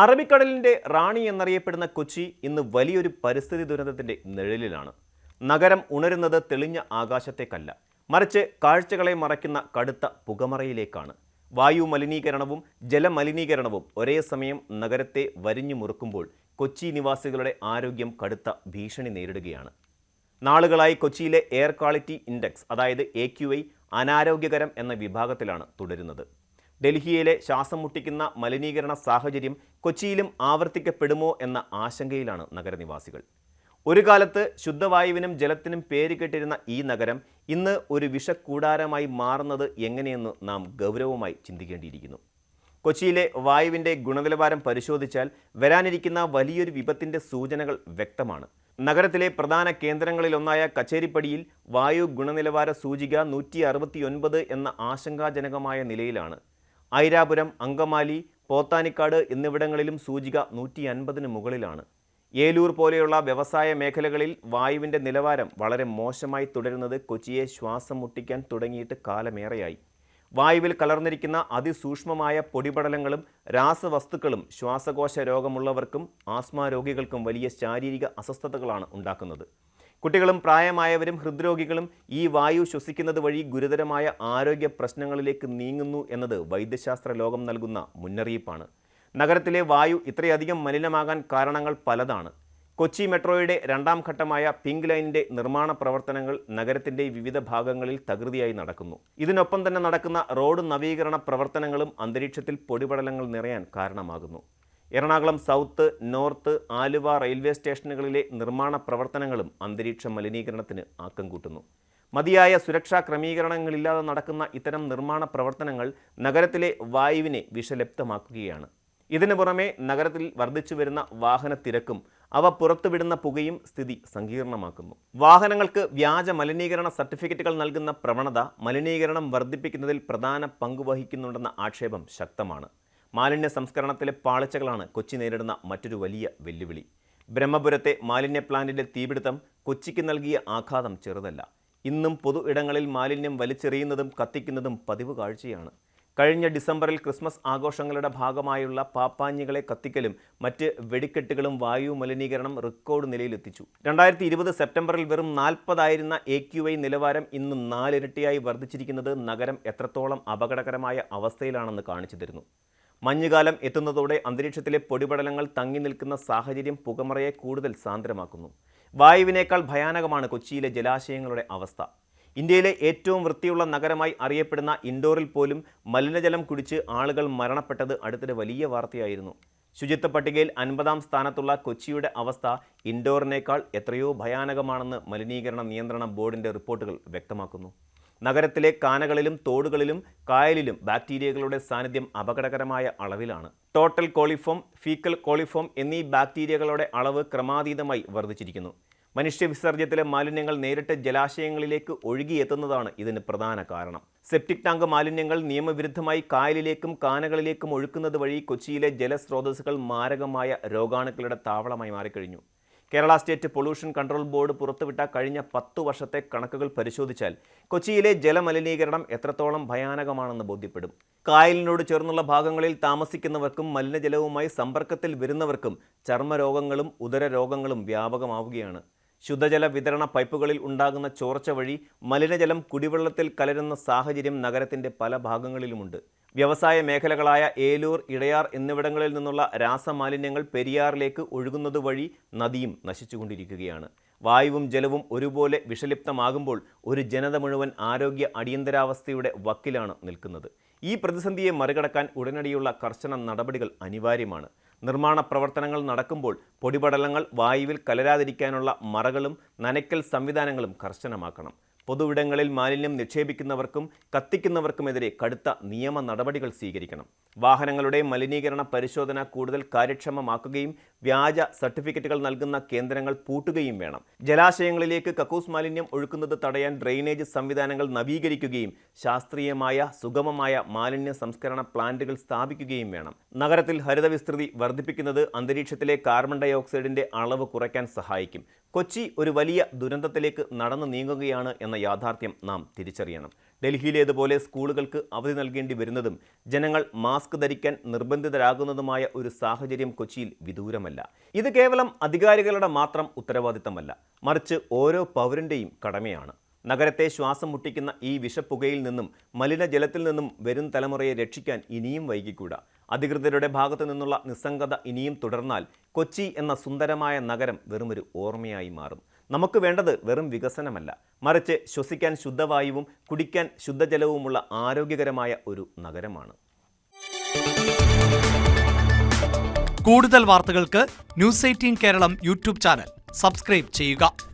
അറബിക്കടലിന്റെ റാണി എന്നറിയപ്പെടുന്ന കൊച്ചി ഇന്ന് വലിയൊരു പരിസ്ഥിതി ദുരന്തത്തിന്റെ നിഴലിലാണ്. നഗരം ഉണരുന്നത് തെളിഞ്ഞ ആകാശത്തേക്കല്ല. മറിച്ച് കാഴ്ചകളെ മറയ്ക്കുന്ന കടുത്ത പുകമറയിലേക്കാണ്. വായു മലിനീകരണവും ജലമലിനീകരണവും ഒരേ സമയം നഗരത്തെ വരിഞ്ഞു മുറുക്കുമ്പോൾ കൊച്ചി നിവാസികളുടെ ആരോഗ്യം കടുത്ത ഭീഷണി നേരിടുകയാണ്. നാളുകളായി കൊച്ചിയിലെ എയർ ക്വാളിറ്റി ഇൻഡെക്സ് അതായത് എ അനാരോഗ്യകരം എന്ന വിഭാഗത്തിലാണ് തുടരുന്നത്. ഡൽഹിയിലെ ശ്വാസം മുട്ടിക്കുന്ന മലിനീകരണ സാഹചര്യം കൊച്ചിയിലും ആവർത്തിക്കപ്പെടുമോ എന്ന ആശങ്കയിലാണ് നഗരനിവാസികൾ. ഒരു കാലത്ത് ശുദ്ധവായുവിനും ജലത്തിനും പേരുകെട്ടിരുന്ന ഈ നഗരം ഇന്ന് ഒരു വിഷക്കൂടാരമായി മാറുന്നത് എങ്ങനെയെന്ന് നാം ഗൗരവമായി ചിന്തിക്കേണ്ടിയിരിക്കുന്നു. കൊച്ചിയിലെ വായുവിന്റെ ഗുണനിലവാരം പരിശോധിച്ചാൽ വരാനിരിക്കുന്ന വലിയൊരു വിപത്തിന്റെ സൂചനകൾ വ്യക്തമാണ്. നഗരത്തിലെ പ്രധാന കേന്ദ്രങ്ങളിലൊന്നായ കച്ചേരിപ്പടിയിൽ വായു ഗുണനിലവാര സൂചിക നൂറ്റി എന്ന ആശങ്കാജനകമായ നിലയിലാണ് ഐരാപുരം അങ്കമാലി പോത്താനിക്കാട് എന്നിവിടങ്ങളിലും സൂചിക നൂറ്റി അൻപതിന് മുകളിലാണ്. ഏലൂർ പോലെയുള്ള വ്യവസായ മേഖലകളിൽ വായുവിന്റെ നിലവാരം വളരെ മോശമായി തുടരുന്നത് കൊച്ചിയെ ശ്വാസം മുട്ടിക്കാൻ തുടങ്ങിയിട്ട് കാലമേറെയായി. വായുവിൽ കലർന്നിരിക്കുന്ന അതിസൂക്ഷ്മമായ പൊടിപടലങ്ങളും രാസവസ്തുക്കളും ശ്വാസകോശ രോഗമുള്ളവർക്കും ആസ്മാ രോഗികൾക്കും വലിയ ശാരീരിക അസ്വസ്ഥതകളാണ് ഉണ്ടാക്കുന്നത്. കുട്ടികളും പ്രായമായവരും ഹൃദ്രോഗികളും ഈ വായു ശ്വസിക്കുന്നത് വഴി ഗുരുതരമായ ആരോഗ്യ പ്രശ്നങ്ങളിലേക്ക് നീങ്ങുന്നു എന്നത് വൈദ്യശാസ്ത്ര ലോകം നൽകുന്ന മുന്നറിയിപ്പാണ്. നഗരത്തിലെ വായു ഇത്രയധികം മലിനമാകാൻ കാരണങ്ങൾ പലതാണ്. കൊച്ചി മെട്രോയുടെ രണ്ടാം ഘട്ടമായ പിങ്ക് ലൈനിന്റെ നിർമ്മാണ പ്രവർത്തനങ്ങൾ നഗരത്തിന്റെ വിവിധ ഭാഗങ്ങളിൽ തകൃതിയായി നടക്കുന്നു. ഇതിനൊപ്പം തന്നെ നടക്കുന്ന റോഡ് നവീകരണ പ്രവർത്തനങ്ങളും അന്തരീക്ഷത്തിൽ പൊടിപടലങ്ങൾ നിറയാൻ കാരണമാകുന്നു. Ernakulam south north Aluva railway സ്റ്റേഷനുകളിലെ നിർമ്മാണ പ്രവർത്തനങ്ങളും അന്തരീക്ഷ മലിനീകരണത്തിന് ആക്കം കൂട്ടുന്നു. മതിയായ സുരക്ഷാ ക്രമീകരണങ്ങളില്ലാതെ നടക്കുന്ന ഇത്തരം നിർമ്മാണ പ്രവർത്തനങ്ങൾ നഗരത്തിലെ വായുവിനെ വിഷലിപ്തമാക്കുകയാണ് ഇതിനു പുറമെ നഗരത്തിൽ വർദ്ധിച്ചു വരുന്ന വാഹന തിരക്കും അവ പുറത്തുവിടുന്ന പുകയും സ്ഥിതി സങ്കീർണമാക്കുന്നു. വാഹനങ്ങൾക്ക് വ്യാജ മലിനീകരണ സർട്ടിഫിക്കറ്റുകൾ നൽകുന്ന പ്രവണത മലിനീകരണം വർദ്ധിപ്പിക്കുന്നതിൽ പ്രധാന പങ്കുവഹിക്കുന്നുണ്ടെന്ന ആക്ഷേപം ശക്തമാണ്. മാലിന്യ സംസ്കരണത്തിലെ പാളിച്ചകളാണ് കൊച്ചി നേരിടുന്ന മറ്റൊരു വലിയ വെല്ലുവിളി. ബ്രഹ്മപുരത്തെ മാലിന്യ പ്ലാന്റിലെ തീപിടുത്തം കൊച്ചിക്ക് നൽകിയ ആഘാതം ചെറുതല്ല. ഇന്നും പൊതു ഇടങ്ങളിൽ മാലിന്യം വലിച്ചെറിയുന്നതും കത്തിക്കുന്നതും പതിവ് കാഴ്ചയാണ്. കഴിഞ്ഞ ഡിസംബറിൽ ക്രിസ്മസ് ആഘോഷങ്ങളുടെ ഭാഗമായുള്ള പാപ്പാഞ്ഞികളെ കത്തിക്കലും മറ്റ് വെടിക്കെട്ടുകളും വായു മലിനീകരണം റെക്കോർഡ് നിലയിലെത്തിച്ചു. രണ്ടായിരത്തി ഇരുപത് സെപ്റ്റംബറിൽ വെറും നാൽപ്പതായിരുന്ന എ ക്യു ഐ നിലവാരം ഇന്ന് നാലിരട്ടിയായി വർദ്ധിച്ചിരിക്കുന്നത് നഗരം എത്രത്തോളം അപകടകരമായ അവസ്ഥയിലാണെന്ന് കാണിച്ചു തരുന്നു. മഞ്ഞുകാലം എത്തുന്നതോടെ അന്തരീക്ഷത്തിലെ പൊടിപടലങ്ങൾ തങ്ങി നിൽക്കുന്ന സാഹചര്യം പുകമറയെ കൂടുതൽ സാന്ദ്രമാക്കുന്നു. വായുവിനേക്കാൾ ഭയാനകമാണ് കൊച്ചിയിലെ ജലാശയങ്ങളുടെ അവസ്ഥ. ഇന്ത്യയിലെ ഏറ്റവും വൃത്തിയുള്ള നഗരമായി അറിയപ്പെടുന്ന ഇൻഡോറിൽ പോലും മലിനജലം കുടിച്ച് ആളുകൾ മരണപ്പെട്ടത് അടുത്തിടെ വലിയ വാർത്തയായിരുന്നു. ശുചിത്വ പട്ടികയിൽ അൻപതാം സ്ഥാനത്തുള്ള കൊച്ചിയുടെ അവസ്ഥ ഇൻഡോറിനേക്കാൾ എത്രയോ ഭയാനകമാണെന്ന് മലിനീകരണ നിയന്ത്രണ ബോർഡിന്റെ റിപ്പോർട്ടുകൾ വ്യക്തമാക്കുന്നു. നഗരത്തിലെ കാനകളിലും തോടുകളിലും കായലിലും ബാക്ടീരിയകളുടെ സാന്നിധ്യം അപകടകരമായ അളവിലാണ്. ടോട്ടൽ കോളിഫോം ഫീക്കൽ കോളിഫോം എന്നീ ബാക്ടീരിയകളുടെ അളവ് ക്രമാതീതമായി വർദ്ധിച്ചിരിക്കുന്നു. മനുഷ്യ വിസർജ്യത്തിലെ മാലിന്യങ്ങൾ നേരിട്ട് ജലാശയങ്ങളിലേക്ക് ഒഴുകിയെത്തുന്നതാണ് ഇതിന് പ്രധാന കാരണം. സെപ്റ്റിക് ടാങ്ക് മാലിന്യങ്ങൾ നിയമവിരുദ്ധമായി കായലിലേക്കും കാനകളിലേക്കും ഒഴുക്കുന്നത് വഴി കൊച്ചിയിലെ ജലസ്രോതസ്സുകൾ മാരകമായ രോഗാണുക്കളുടെ താവളമായി മാറിക്കഴിഞ്ഞു. Kerala state pollution control board പുറത്തുവിട്ട കഴിഞ്ഞ പത്തു വർഷത്തെ കണക്കുകൾ പരിശോധിച്ചാൽ കൊച്ചിയിലെ ജലമലിനീകരണം എത്രത്തോളം ഭയാനകമാണെന്ന് ബോധ്യപ്പെടും. കായലിനോട് ചേർന്നുള്ള ഭാഗങ്ങളിൽ താമസിക്കുന്നവർക്കും മലിനജലവുമായി സമ്പർക്കത്തിൽ വരുന്നവർക്കും ചർമ്മരോഗങ്ങളും ഉദരരോഗങ്ങളും വ്യാപകമാവുകയാണ്. ശുദ്ധജല വിതരണ പൈപ്പുകളിൽ ഉണ്ടാകുന്ന ചോർച്ച വഴി മലിനജലം കുടിവെള്ളത്തിൽ കലരുന്ന സാഹചര്യം നഗരത്തിന്റെ പല ഭാഗങ്ങളിലുമുണ്ട്. വ്യവസായ മേഖലകളായ ഏലൂർ ഇടയാർ എന്നിവിടങ്ങളിൽ നിന്നുള്ള രാസമാലിന്യങ്ങൾ പെരിയാറിലേക്ക് ഒഴുകുന്നത് വഴി നദിയും നശിച്ചുകൊണ്ടിരിക്കുകയാണ്. വായുവും ജലവും ഒരുപോലെ വിഷലിപ്തമാകുമ്പോൾ ഒരു ജനത മുഴുവൻ ആരോഗ്യ അടിയന്തരാവസ്ഥയുടെ വക്കിലാണ് നിൽക്കുന്നത്. ഈ പ്രതിസന്ധിയെ മറികടക്കാൻ ഉടനടിയുള്ള കർശന നടപടികൾ അനിവാര്യമാണ്. നിർമ്മാണ പ്രവർത്തനങ്ങൾ നടക്കുമ്പോൾ പൊടിപടലങ്ങൾ വായുവിൽ കലരാതിരിക്കാനുള്ള മറകളും നനയ്ക്കൽ സംവിധാനങ്ങളും കർശനമാക്കണം. പൊതുവിടങ്ങളിൽ മാലിന്യം നിക്ഷേപിക്കുന്നവർക്കും കത്തിക്കുന്നവർക്കുമെതിരെ കടുത്ത നിയമ നടപടികൾ സ്വീകരിക്കണം. വാഹനങ്ങളുടെ മലിനീകരണ പരിശോധന കൂടുതൽ കാര്യക്ഷമമാക്കുകയും വ്യാജ സർട്ടിഫിക്കറ്റുകൾ നൽകുന്ന കേന്ദ്രങ്ങൾ പൂട്ടുകയും വേണം. ജലാശയങ്ങളിലേക്ക് കക്കൂസ് മാലിന്യം ഒഴുക്കുന്നത് തടയാൻ ഡ്രെയിനേജ് സംവിധാനങ്ങൾ നവീകരിക്കുകയും ശാസ്ത്രീയമായ സുഗമമായ മാലിന്യ സംസ്കരണ പ്ലാന്റുകൾ സ്ഥാപിക്കുകയും വേണം. നഗരത്തിൽ ഹരിതവിസ്തൃതി വർദ്ധിപ്പിക്കുന്നത് അന്തരീക്ഷത്തിലെ കാർബൺ ഡൈ ഓക്സൈഡിന്റെ അളവ് കുറയ്ക്കാൻ സഹായിക്കും. കൊച്ചി ഒരു വലിയ ദുരന്തത്തിലേക്ക് നടന്നു നീങ്ങുകയാണ് എന്ന യാഥാർത്ഥ്യം നാം തിരിച്ചറിയണം. ഡൽഹിയിലേതുപോലെ സ്കൂളുകൾക്ക് അവധി നൽകേണ്ടി വരുന്നതും ജനങ്ങൾ മാസ്ക് ധരിക്കാൻ നിർബന്ധിതരാകുന്നതുമായ ഒരു സാഹചര്യം കൊച്ചിയിൽ വിദൂരമല്ല. ഇത് കേവലം അധികാരികളുടെ മാത്രം ഉത്തരവാദിത്തമല്ല. മറിച്ച് ഓരോ പൗരന്റെയും കടമയാണ്. നഗരത്തെ ശ്വാസം മുട്ടിക്കുന്ന ഈ വിഷപ്പുകയിൽ നിന്നും മലിനജലത്തിൽ നിന്നും വരും തലമുറയെ രക്ഷിക്കാൻ ഇനിയും വൈകിക്കൂടാ. അധികൃതരുടെ ഭാഗത്തു നിന്നുള്ള നിസ്സംഗത ഇനിയും തുടർന്നാൽ കൊച്ചി എന്ന സുന്ദരമായ നഗരം വെറുമൊരു ഓർമ്മയായി മാറും. നമുക്ക് വേണ്ടത് വെറും വികസനമല്ല. മറിച്ച് ശ്വസിക്കാൻ ശുദ്ധവായുവും കുടിക്കാൻ ശുദ്ധജലവുമുള്ള ആരോഗ്യകരമായ ഒരു നഗരമാണ്. കൂടുതൽ വാർത്തകൾക്ക് news eighteen Keralam YouTube channel. Subscribe ചെയ്യുക.